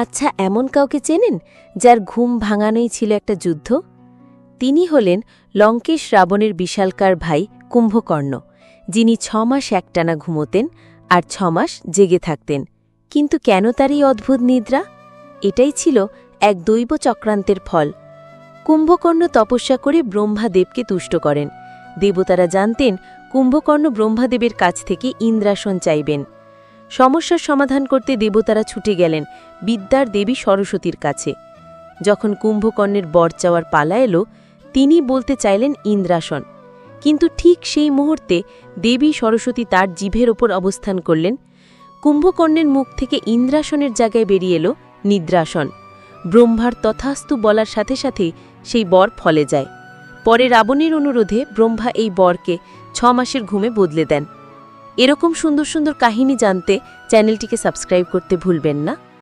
আচ্ছা এমন কাউকে চেনেন যার ঘুম ভাঙানোই ছিল একটা যুদ্ধ? তিনি হলেন লঙ্কেশ রাবণের বিশালকার ভাই কুম্ভকর্ণ, যিনি ছমাস একটানা ঘুমোতেন আর ছমাস জেগে থাকতেন। কিন্তু কেন তার এই অদ্ভুত নিদ্রা? এটাই ছিল এক দৈব চক্রান্তের ফল। কুম্ভকর্ণ তপস্যা করে ব্রহ্মাদেবকে তুষ্ট করেন। দেবতারা জানতেন কুম্ভকর্ণ ব্রহ্মাদেবের কাছ থেকে ইন্দ্রাসন চাইবেন। সমস্যার সমাধান করতে দেবতারা ছুটে গেলেন বিদ্যার দেবী সরস্বতীর কাছে। যখন কুম্ভকর্ণের বর চাওয়ার পালা এলো, তিনি বলতে চাইলেন ইন্দ্রাসন। কিন্তু ঠিক সেই মুহূর্তে দেবী সরস্বতী তার জিভের ওপর অবস্থান করলেন। কুম্ভকর্ণের মুখ থেকে ইন্দ্রাসনের জায়গায় বেরিয়ে এলো নিদ্রাসন। ব্রহ্মার তথাস্তু বলার সাথে সাথে সেই বর ফলে যায়। পরে রাবণের অনুরোধে ব্রহ্মা এই বরকে ছ মাসের ঘুমে বদলে দেন। এরকম সুন্দর সুন্দর কাহিনী জানতে চ্যানেলটিকে সাবস্ক্রাইব করতে ভুলবেন না।